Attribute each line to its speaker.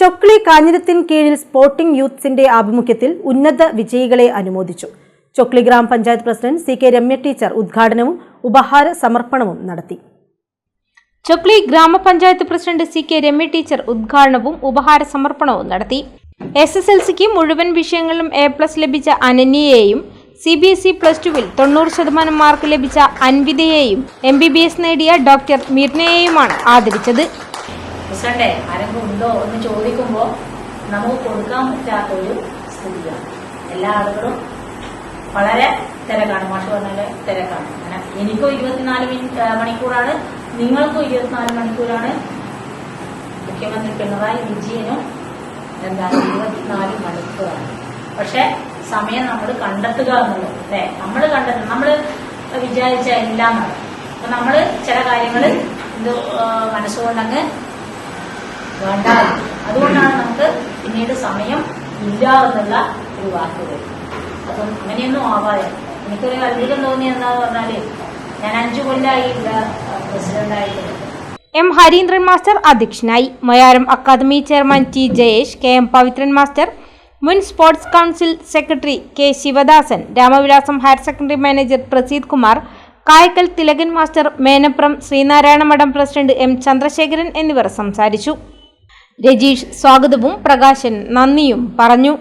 Speaker 1: ചൊക്ലി കാഞ്ഞിരത്തിൻ കീഴിൽ സ്പോർട്ടിംഗ് യൂത്ത്സിന്റെ ആഭിമുഖ്യത്തിൽ ഉന്നത വിജയികളെ അനുമോദിച്ചു. ചൊക്ലി ഗ്രാമപഞ്ചായത്ത് president C K Ramya teacher ഉദ്ഘാടനവും ഉപഹാര സമർപ്പണവും നടത്തി.
Speaker 2: ചൊക്ലി ഗ്രാമപഞ്ചായത്ത് president C K Ramya teacher ഉദ്ഘാടനവും ഉപഹാര സമർപ്പണവും നടത്തി. എസ് എസ് എൽ സിക്ക് മുഴുവൻ വിഷയങ്ങളിലും എ പ്ലസ് ലഭിച്ച അനന്യയെയും C B S E plus ടുവിൽ തൊണ്ണൂറ് ശതമാനം മാർക്ക് ലഭിച്ച അൻവിതയെയും എം ബി ബി എസ് നേടിയ ഡോക്ടർ മിർനയെയുമാണ് ആദരിച്ചത്.
Speaker 3: പ്രസിഡന്റെ ആരെങ്കിലും ഉണ്ടോ എന്ന് ചോദിക്കുമ്പോൾ നമുക്ക് കൊടുക്കാൻ പറ്റാത്ത ഒരു സ്ഥിതിയാണ്. എല്ലാ ആളുകളും വളരെ തിരക്കാണ്. മാഷ് പറഞ്ഞാൽ തിരക്കാണ്. അങ്ങനെ എനിക്കും ഇരുപത്തിനാല് മണിക്കൂറാണ്. നിങ്ങൾക്കും ഇരുപത്തിനാല് മണിക്കൂറാണ്. മുഖ്യമന്ത്രി പിണറായി വിജയനും എന്താണ് ഇരുപത്തിനാല് മണിക്കൂറാണ്. പക്ഷെ സമയം നമ്മൾ കണ്ടെത്തുക എന്നുള്ളത് അല്ലെ? നമ്മൾ കണ്ടെത്തുക നമ്മൾ വിചാരിച്ച എല്ലാം നടക്കും നമ്മൾ ചില കാര്യങ്ങൾ ഇത് മനസ്സുകൊണ്ടങ്ങ് വേണ്ട. അതുകൊണ്ടാണ് നമുക്ക് പിന്നീട് സമയം ഇല്ല എന്നുള്ള ഒരു വാക്ക് വരും അപ്പം അങ്ങനെയൊന്നും ആവാതെ. എനിക്കൊരു അത്ഭുതം തോന്നി എന്താന്ന് പറഞ്ഞാൽ ഞാൻ അഞ്ചു ഇവിടെ പ്രസിഡന്റായിട്ട്
Speaker 2: എം ഹരീന്ദ്രൻ മാസ്റ്റർ അധ്യക്ഷനായി Mayaram academy chairman T Jayesh K M Pavithran master മുൻ sports council secretary K Sivadasan Ramavilasam higher secondary manager Praseed Kumar Kayakkal Thilakan master Menaprom Sreenarayana മഠം പ്രസിഡന്റ് എം ചന്ദ്രശേഖരൻ എന്നിവർ സംസാരിച്ചു. രജീഷ് സ്വാഗതവും പ്രകാശൻ നന്ദിയും പറഞ്ഞു